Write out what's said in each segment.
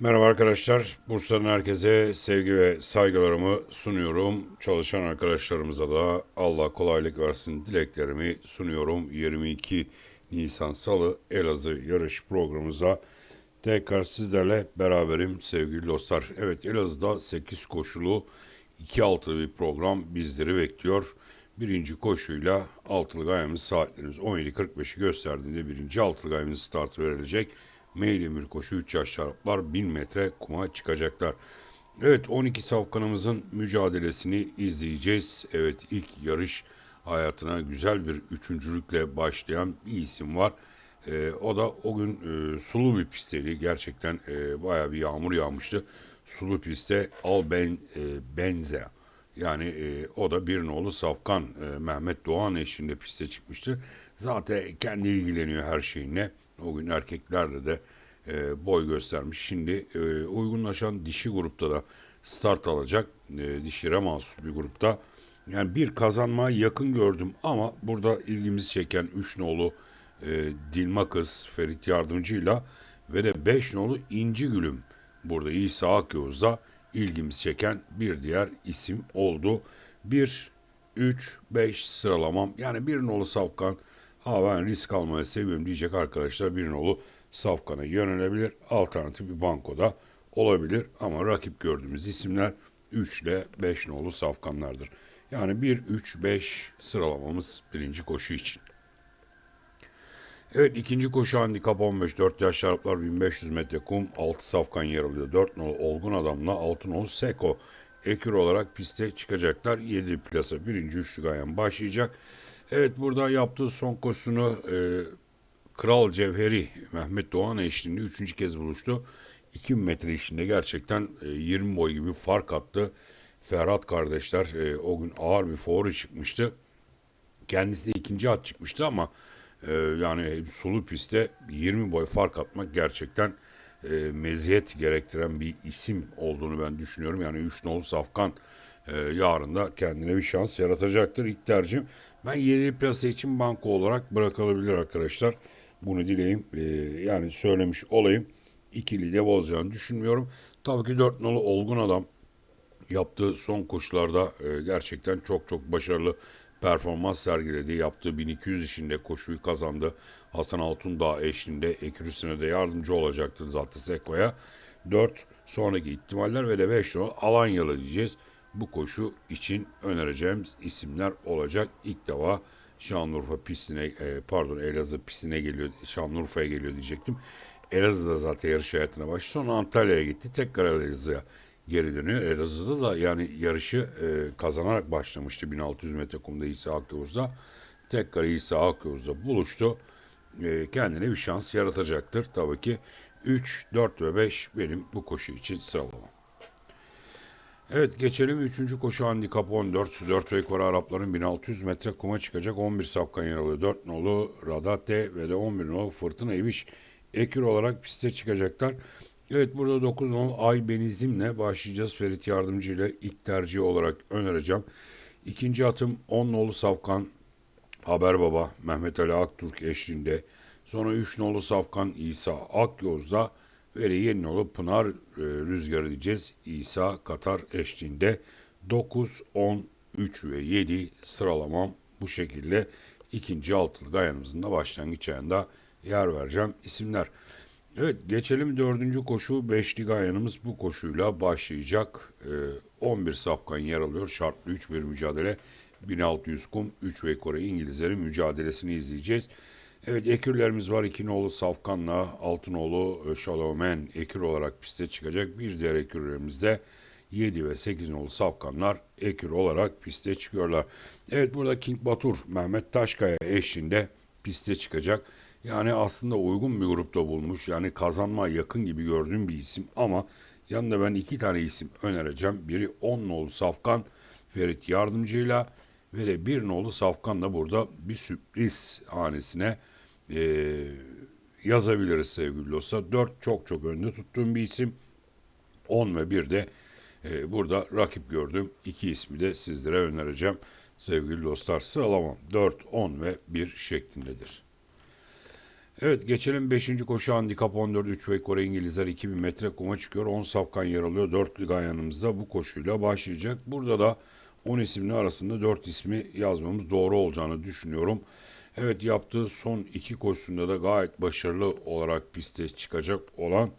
Merhaba arkadaşlar. Bursa'nın herkese sevgi ve saygılarımı sunuyorum. Çalışan arkadaşlarımıza da Allah kolaylık versin dileklerimi sunuyorum. 22 Nisan Salı Elazığ yarış programımıza tekrar sizlerle beraberim sevgili dostlar. Evet Elazığ'da 8 koşulu 2 altılı bir program bizleri bekliyor. Birinci koşuyla altılı gayemiz saatlerimiz 17.45'i gösterdiğinde birinci altılı gayemiz startı verilecek. Mail emir koşu 3 yaş şaraplar 1000 metre kuma çıkacaklar. Evet 12 safkanımızın mücadelesini izleyeceğiz. Evet ilk yarış hayatına güzel bir üçüncülükle başlayan bir isim var. Ee, o da o gün e, sulu bir pistteydi. Gerçekten e, bayağı bir yağmur yağmıştı. Sulu pistte Al ben, e, Benze yani e, o da bir nolu Safkan e, Mehmet Doğan eşliğinde piste çıkmıştı. Zaten kendi ilgileniyor her şeyine. O gün erkeklerde de e, boy göstermiş. Şimdi e, uygunlaşan dişi grupta da start alacak. E, dişlere mahsus bir grupta. Yani bir kazanmaya yakın gördüm ama burada ilgimizi çeken 3 nolu e, Dilma Kız Ferit Yardımcı'yla ve de 5 nolu İnci Gülüm burada İsa Akyoz'da ilgimizi çeken bir diğer isim oldu. 1, 3, 5 sıralamam yani bir nolu Safkan ha ben risk almayı seviyorum diyecek arkadaşlar bir nolu Safkan'a yönelebilir. Alternatif bir bankoda olabilir ama rakip gördüğümüz isimler 3 ile 5 nolu Safkanlardır. Yani 1, 3, 5 sıralamamız birinci koşu için. Evet ikinci koşu handikap 15 4 yaş şaraplar 1500 metre kum 6 safkan yer alıyor. 4 nolu Olgun Adam'la 6 nolu Seko ekür olarak piste çıkacaklar. 7 plasa birinci üçlü gayen başlayacak. Evet burada yaptığı son koşusunu e, Kral Cevheri Mehmet Doğan eşliğinde üçüncü kez buluştu. 2000 metre işinde gerçekten e, 20 boy gibi fark attı. Ferhat kardeşler e, o gün ağır bir favori çıkmıştı. Kendisi de ikinci at çıkmıştı ama ee, yani sulu pistte 20 boy fark atmak gerçekten e, meziyet gerektiren bir isim olduğunu ben düşünüyorum. Yani 3 nolu Safkan e, yarın da kendine bir şans yaratacaktır. İlk tercihim ben 7 plasa için banko olarak bırakılabilir arkadaşlar. Bunu dileyim e, yani söylemiş olayım. İkili de bozacağını düşünmüyorum. Tabii ki 4 nolu olgun adam yaptığı son koşularda e, gerçekten çok çok başarılı performans sergiledi. Yaptığı 1200 işinde koşuyu kazandı. Hasan Altundağ eşliğinde ekürüsüne de yardımcı olacaktır zaten Seko'ya. 4 sonraki ihtimaller ve de 5 Alanyalı diyeceğiz. Bu koşu için önereceğimiz isimler olacak. İlk defa Şanlıurfa pistine e, pardon Elazığ pistine geliyor. Şanlıurfa'ya geliyor diyecektim. Elazığ'da zaten yarış hayatına başladı. Sonra Antalya'ya gitti. Tekrar Elazığ'a geri dönüyor. Elazığ'da da yani yarışı e, kazanarak başlamıştı 1600 metre kumda İsa Akyavuz'da. Tekrar İsa Akyavuz'da buluştu. E, kendine bir şans yaratacaktır. Tabii ki 3, 4 ve 5 benim bu koşu için sıralamam. Evet geçelim 3. koşu handikap 14. 4 rekor Arapların 1600 metre kuma çıkacak 11 sapkan yer alıyor. 4 nolu Radate ve de 11 nolu Fırtına İbiş ekür olarak piste çıkacaklar. Evet burada 9 nol Ay Benizim'le başlayacağız. Ferit Yardımcı ile ilk tercih olarak önereceğim. İkinci atım 10 nolu Safkan Haber Baba Mehmet Ali Aktürk eşliğinde. Sonra 3 nolu Safkan İsa Akyoz'da ve 7 nolu Pınar e, Rüzgarı diyeceğiz. İsa Katar eşliğinde 9, 10, 3 ve 7 sıralamam bu şekilde. ikinci altılı gayanımızın da başlangıç ayında yer vereceğim isimler. Evet geçelim dördüncü koşu. Beşli gayanımız bu koşuyla başlayacak. Ee, 11 safkan yer alıyor. Şartlı 3 bir mücadele. 1600 kum 3 ve Kore İngilizlerin mücadelesini izleyeceğiz. Evet ekürlerimiz var. İki nolu Safkan'la Altınoğlu Şalomen ekür olarak piste çıkacak. Bir diğer ekürlerimiz de 7 ve 8 nolu Safkanlar ekür olarak piste çıkıyorlar. Evet burada King Batur Mehmet Taşkaya eşliğinde piste çıkacak. Yani aslında uygun bir grupta bulmuş. Yani kazanma yakın gibi gördüğüm bir isim ama yanında ben iki tane isim önereceğim. Biri 10 nolu Safkan Ferit Yardımcı'yla ve bir nolu Safkan da burada bir sürpriz hanesine e, yazabiliriz sevgili dostlar. 4 çok çok önde tuttuğum bir isim. 10 ve 1 de e, burada rakip gördüm. İki ismi de sizlere önereceğim. Sevgili dostlar sıralamam 4, 10 ve 1 şeklindedir. Evet geçelim 5. koşu handikap 14 3 ve Kore İngilizler 2000 metre kuma çıkıyor. 10 safkan yer alıyor. 4 liga yanımızda bu koşuyla başlayacak. Burada da 10 isimli arasında 4 ismi yazmamız doğru olacağını düşünüyorum. Evet yaptığı son iki koşusunda da gayet başarılı olarak piste çıkacak olan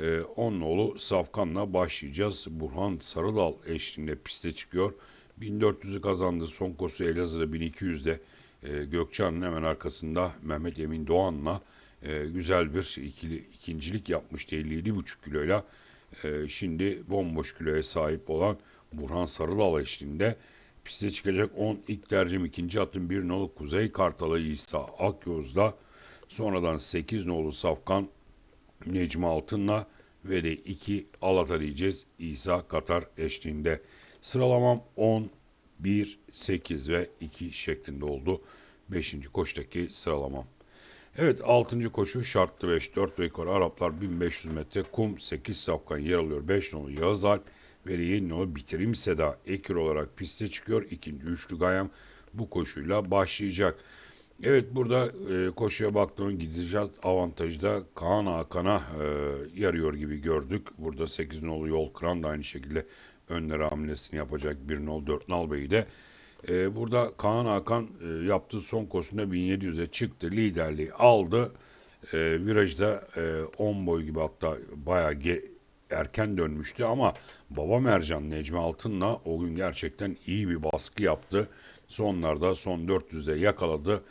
e, 10 nolu Safkan'la başlayacağız. Burhan Sarıdal eşliğinde piste çıkıyor. 1400'ü kazandı. Son koşusu Elazığ'da 1200'de e, Gökçe'nin hemen arkasında Mehmet Emin Doğan'la e, güzel bir ikili, ikincilik yapmıştı 57,5 kiloyla. E, şimdi bomboş kiloya sahip olan Burhan Sarıdal eşliğinde piste çıkacak 10 ilk tercihim ikinci atım 1 nolu Kuzey Kartalı İsa Akyoz'da sonradan 8 nolu Safkan Necmi Altın'la ve de 2 Alata diyeceğiz İsa Katar eşliğinde. Sıralamam 10, 1, 8 ve 2 şeklinde oldu. 5. koştaki sıralamam. Evet 6. koşu şartlı 5 4 ve Araplar 1500 metre kum 8 safkan yer alıyor. 5 nolu Yağız Alp ve 7 nolu Bitirim Seda ekür olarak piste çıkıyor. İkinci üçlü Gayam bu koşuyla başlayacak. Evet burada e, koşuya baktığım gideceğiz avantajda Kaan Hakan'a e, yarıyor gibi gördük. Burada 8 nolu yol kıran da aynı şekilde önlere hamlesini yapacak 1 nol 4 nal beyi de. E, burada Kaan Hakan e, yaptığı son koşusunda 1700'e çıktı liderliği aldı. E, virajda e, 10 boy gibi hatta bayağı erken dönmüştü ama Baba Mercan Necmi Altın'la o gün gerçekten iyi bir baskı yaptı. Sonlarda son 400'de yakaladı.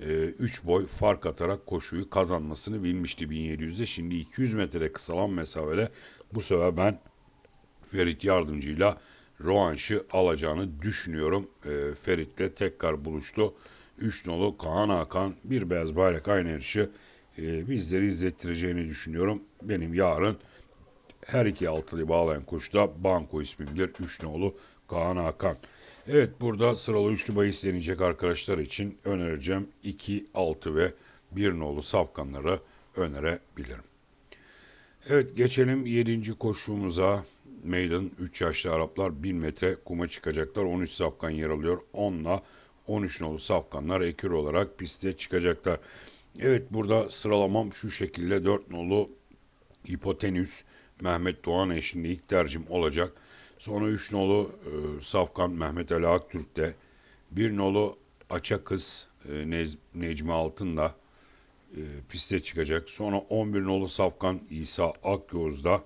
3 boy fark atarak koşuyu kazanmasını bilmişti 1700'de. Şimdi 200 metre kısalan mesafede bu sefer ben Ferit yardımcıyla Roanş'ı alacağını düşünüyorum. E, Ferit'le tekrar buluştu. 3 nolu Kaan Hakan bir beyaz bayrak aynı yarışı e, bizleri izlettireceğini düşünüyorum. Benim yarın her iki altılıyı bağlayan koşuda Banko ismimdir. 3 nolu Kaan Hakan. Evet burada sıralı üçlü bahis deneyecek arkadaşlar için önereceğim 2, 6 ve 1 nolu safkanları önerebilirim. Evet geçelim 7. koşumuza. Meydan 3 yaşlı Araplar 1000 metre kuma çıkacaklar. 13 safkan yer alıyor. 10 ile 13 nolu safkanlar ekür olarak piste çıkacaklar. Evet burada sıralamam şu şekilde 4 nolu hipotenüs Mehmet Doğan eşliğinde ilk tercihim olacak. Sonra 3 nolu e, Safkan Mehmet Ali Aktürk'te. 1 nolu Açakız e, Nez- Necmi Altın'da e, piste çıkacak. Sonra 11 nolu Safkan İsa Akyoz'da.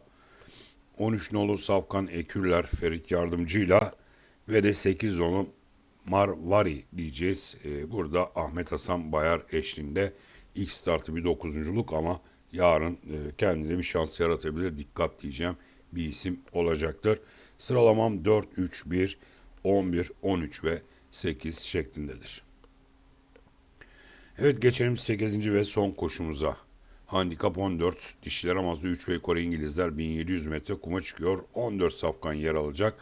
13 nolu Safkan Ekürler Ferit Yardımcı'yla ve de 8 nolu Marvari diyeceğiz. E, burada Ahmet Hasan Bayar eşliğinde ilk startı bir dokuzunculuk ama yarın e, kendine bir şans yaratabilir. Dikkat diyeceğim bir isim olacaktır. Sıralamam 4, 3, 1, 11, 13 ve 8 şeklindedir. Evet geçelim 8. ve son koşumuza. Handikap 14, dişiler amazlı 3 ve Kore İngilizler 1700 metre kuma çıkıyor. 14 safkan yer alacak.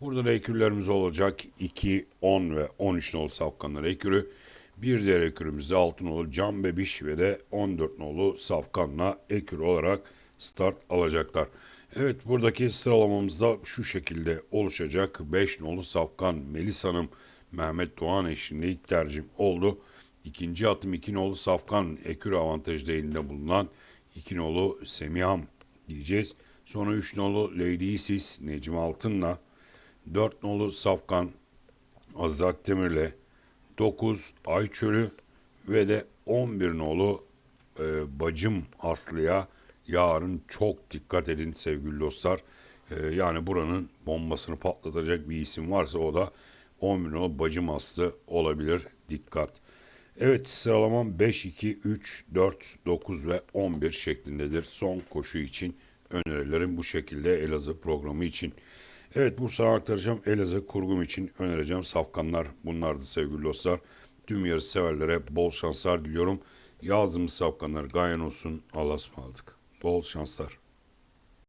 Burada da ekürlerimiz olacak. 2, 10 ve 13 nolu safkanlar ekürü. Bir diğer ekürümüz de 6 nolu Can Bebiş ve de 14 nolu safkanla ekür olarak start alacaklar. Evet buradaki sıralamamız da şu şekilde oluşacak. 5 nolu Safkan Melis Hanım Mehmet Doğan eşliğinde ilk tercihim oldu. İkinci atım 2 nolu Safkan Ekür avantajda elinde bulunan 2 nolu Semiham diyeceğiz. Sonra 3 nolu Lady Isis Necmi Altın'la 4 nolu Safkan Aziz Akdemir'le 9 Ayçölü ve de 11 nolu e, bacım Aslı'ya yarın çok dikkat edin sevgili dostlar. E, yani buranın bombasını patlatacak bir isim varsa o da 11 nolu bacım Aslı olabilir. Dikkat. Evet sıralamam 5, 2, 3, 4, 9 ve 11 şeklindedir. Son koşu için önerilerim bu şekilde Elazığ programı için. Evet Bursa'ya aktaracağım. Elazığ kurgum için önereceğim. Safkanlar bunlardı sevgili dostlar. Tüm yarış severlere bol şanslar diliyorum. Yazdığımız safkanlar gayen olsun. Allah'a ısmarladık. Bol şanslar.